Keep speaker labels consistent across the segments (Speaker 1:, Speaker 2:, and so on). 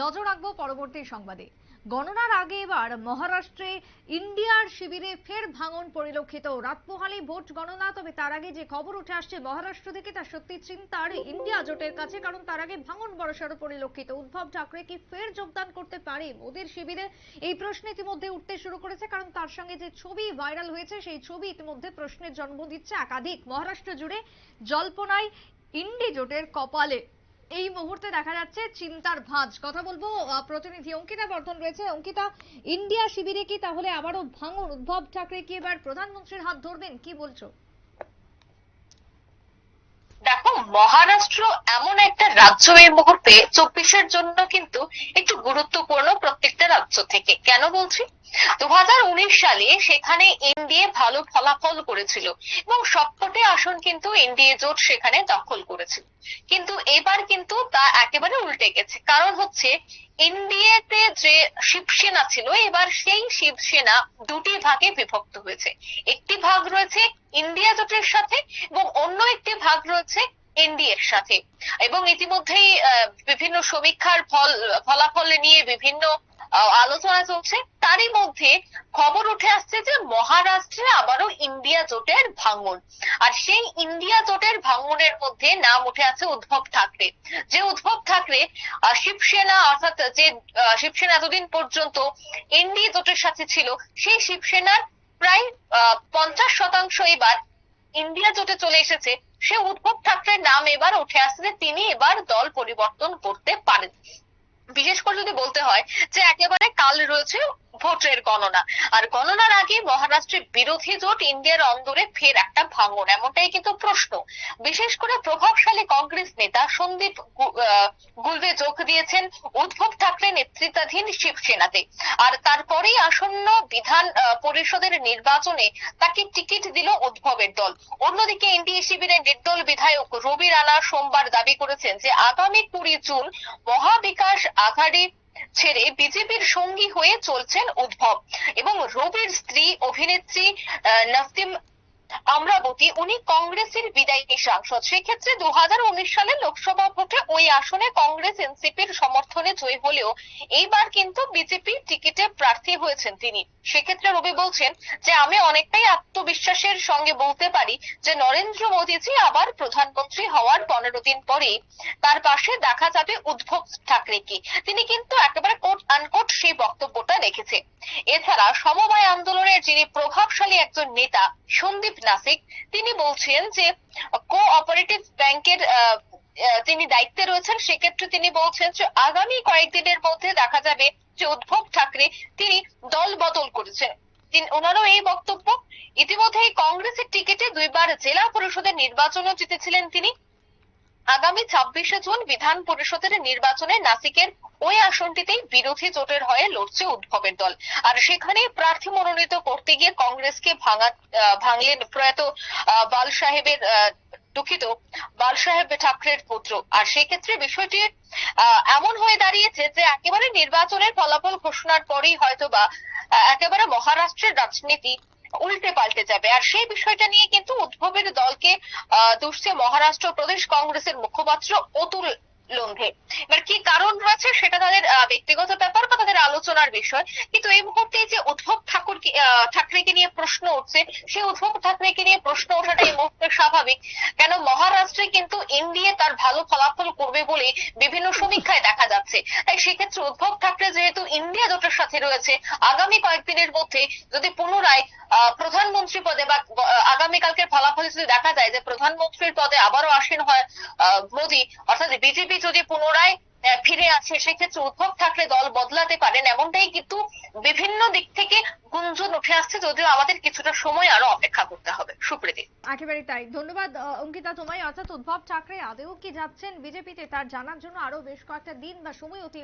Speaker 1: নজর রাখব পরবর্তী সংবাদে। গণনার আগে এবার মহারাষ্ট্রে ইন্ডিয়ার শিবিরে ফের ভাঙন পরিলক্ষিত। রাত পোহালে ভোট গণনা, তবে তার আগে যে খবর উঠে আসছে মহারাষ্ট্র থেকে, তা সত্যি চিন্তার ইন্ডিয়া জোটের কাছে, কারণ তার আগে ভাঙন বড়সড় পরিলক্ষিত। উদ্ধব ঠাকরে কি ফের যোগদান করতে পারে মোদীর শিবিরে? এই প্রশ্ন ইতিমধ্যে উঠতে শুরু করেছে, কারণ তার সঙ্গে যে ছবি ভাইরাল হয়েছে, সেই ছবি ইতিমধ্যে প্রশ্নের জন্ম দিচ্ছে একাধিক। মহারাষ্ট্র জুড়ে জল্পনায় ইন্ডি জোটের কপালে এই মুহূর্তে দেখা যাচ্ছে চিন্তার ভাঁজ। কথা বলব প্রতিনিধি অঙ্কিতা বর্ধন রয়েছে। অঙ্কিতা, ইন্ডিয়া শিবিরে কি তাহলে আবারও ভাঙন? উদ্ধব ঠাকরে কি এবার প্রধানমন্ত্রীর হাত ধরবেন? কি বলছো?
Speaker 2: মহারাষ্ট্র এমন একটা রাজ্য এই মুহূর্তে চব্বিশের জন্য কিন্তু একটু গুরুত্বপূর্ণ প্রত্যেকটা রাজ্য থেকে। কেন বলছি? দু সালে সেখানে এনডিএ ভালো ফলাফল করেছিল এবং সবকটি আসন কিন্তু এনডিএ জোট সেখানে দখল করেছিল। কিন্তু এবার কিন্তু তা একেবারে উল্টে গেছে। কারণ হচ্ছে এনডিএ তে যে শিবসেনা ছিল, এবার সেই শিবসেনা দুটি ভাগে বিভক্ত হয়েছে। একটি ভাগ রয়েছে ইন্ডিয়া জোটের সাথে এবং অন্য একটি ভাগ রয়েছে এনডিএর সাথে। এবং ইতিমধ্যেই বিভিন্ন সমীক্ষার ফল, ফলাফল নিয়ে বিভিন্ন আলোচনা চলছে। তারই মধ্যে খবর উঠে আসছে যে মহারাষ্ট্রে আবারও ইন্ডিয়া জোটের ভাঙন। আর সেই ইন্ডিয়া জোটের ভাঙনের মধ্যে নাম উঠে আছে উদ্ধব ঠাকরে। যে উদ্ধব ঠাকরে শিবসেনা, অর্থাৎ যে শিবসেনা এতদিন পর্যন্ত এনডিএ জোটের সাথে ছিল, সেই শিবসেনার প্রায় পঞ্চাশ শতাংশ এবার ইন্ডিয়া জোটে চলে এসেছে। সে উদ্ভব ঠাকরের নাম এবার উঠে আসছে যে তিনি এবার দল পরিবর্তন করতে পারেন। বিশেষ করে যদি বলতে হয় যে একেবারে কাল রয়েছে ভোটের গণনা। আর গণনার আগে মহারাষ্ট্রের বিরোধী জোট ইন্ডিয়ার অন্দরে ফের একটা ভাঙন, এমনটাই কিন্তু প্রশ্ন। বিশেষ করে প্রভাবশালী কংগ্রেস নেতা সন্দীপ গুলবে যোগ দিয়েছেন উদ্ধব ঠাকরে নেতৃত্বাধীন শিবসেনাতে। আর তারপরেই আসন্ন বিধান পরিষদের নির্বাচনে তাকে টিকিট দিল উদ্ভবের দল। অন্যদিকে এনডিএ শিবিরের নির্দল বিধায়ক রবি রানা সোমবার দাবি করেছেন যে আগামী কুড়ি জুন মহাবিকাশ আঘাড়ি ছেড়ে বিজেপির সঙ্গী হয়ে চলছেন উদ্ধব। এবং রবির স্ত্রী অভিনেত্রী নসিম আমরাবতী উনি কংগ্রেসের বিদায়ী সাংসদ। সেক্ষেত্রে দু সালে লোকসভা ভোটে ওই আসনে কংগ্রেস এনসিপির সমর্থনে জয়ী হলেও এইবার কিন্তু বিজেপি টিকিটে প্রার্থী হয়েছেন তিনি। সেক্ষেত্রে রবি বলছেন যে, আমি অনেকটাই আত্মবিশ্বাসের সঙ্গে বলতে পারি যে, নরেন্দ্র মোদীজি আবার প্রধানমন্ত্রী হওয়ার পনেরো দিন পরে তার পাশে দেখা যাবে উদ্ধব ঠাকরেকে তিনি কিন্তু একেবারে কোট আনকোট সেই বক্তব্যটা রেখেছে। এছাড়া সমবায় আন্দোলনের যিনি প্রভাবশালী একজন নেতা, সন্দীপ নাসিক তিনি বলছেন যে কোঅপারেটিভ ব্যাংকের তিনি দায়িত্বে রয়েছেন, সেক্ষেত্রে তিনি বলছেন যে আগামী কয়েকদিনের মধ্যে দেখা যাবে যে উদ্ভব ঠাকরে তিনি দল বদল করেছেন। ওনারও এই বক্তব্য। ইতিমধ্যেই কংগ্রেসের টিকিটে দুইবার জেলা পরিষদের নির্বাচনও জিতেছিলেন তিনি। আগামী ছাব্বিশে জুন বিধান পরিষদের নির্বাচনে নাসিকের ওই আসনটিতেই বিরোধী জোটের হয়ে লড়ছে উদ্ভবের দল। আর সেখানে প্রার্থী মনোনীত করতে গিয়ে কংগ্রেসকে ভাঙা ভাঙলেন প্রয়াত বাল সাহেবের দুঃখিত, বাল সাহেব ঠাকরের পুত্র। আর সেক্ষেত্রে বিষয়টি এমন হয়ে দাঁড়িয়েছে যে একেবারে নির্বাচনের ফলাফল ঘোষণার পরেই হয়তোবা একেবারে মহারাষ্ট্রের রাজনীতি উল্টে পাল্টে যাবে। আর সেই বিষয়টা নিয়ে কিন্তু উদ্ভবের দলকে দুষছে মহারাষ্ট্র প্রদেশ কংগ্রেসের মুখপাত্র অতুল লন্ধে এবার কি কারণ রয়েছে সেটা তাদের ব্যক্তিগত ব্যাপার বা তাদের আলোচনার বিষয়। কিন্তু এই মুহূর্তে যে উদ্ভব ঠাকরেকে নিয়ে প্রশ্ন উঠছে সেই উদ্ধব ঠাকরেকে নিয়ে প্রশ্ন ওঠাটা এই মুহূর্তে স্বাভাবিক। কেন মহারাষ্ট্রে কিন্তু এনডিএ তার ভালো ফলাফল করবে বলে বিভিন্ন সমীক্ষায় দেখা যাচ্ছে। তাই সেক্ষেত্রে উদ্ধব ঠাকরে যেহেতু ইন্ডিয়া জোটের সাথে রয়েছে আগামী কয়েকদিনের মধ্যে যদি পুনরায় প্রধানমন্ত্রী পদে বা আহ, আগামীকালকের ফলাফলে যদি দেখা যায় যে প্রধানমন্ত্রীর পদে আবারও আসীন হয় মোদী অর্থাৎ বিজেপি যদি পুনরায় ফিরে আসে, সেক্ষেত্রে উদ্ধব ঠাকরে দল বদলাতে পারেন। এমনটাই কিন্তু বিভিন্ন দিক থেকে গুঞ্জন উঠে আসছে, যদিও আমাদের কিছুটা সময় আরও অপেক্ষা করতে হবে। সুপ্রীতি।
Speaker 1: একেবারে তাই। ধন্যবাদ অঙ্কিতা তোমায়। অর্থাৎ উদ্ধব ঠাকরে আদেও কি যাচ্ছেন বিজেপিতে? তার জানার জন্য আরও বেশ কয়েকটা দিন বা সময় অতি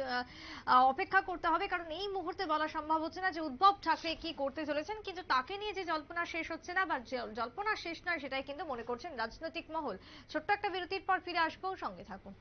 Speaker 1: অপেক্ষা করতে হবে, কারণ এই মুহূর্তে বলা সম্ভব হচ্ছে না যে উদ্ধব ঠাকরে কি করতে চলেছেন, কিন্তু তাকে নিয়ে যে জল্পনা শেষ হচ্ছে না বা জল্পনা শেষ নয়, সেটাই কিন্তু মনে করছেন রাজনৈতিক মহল। ছোট্ট একটা বিরতির পর ফিরে আসব, সঙ্গে থাকুন।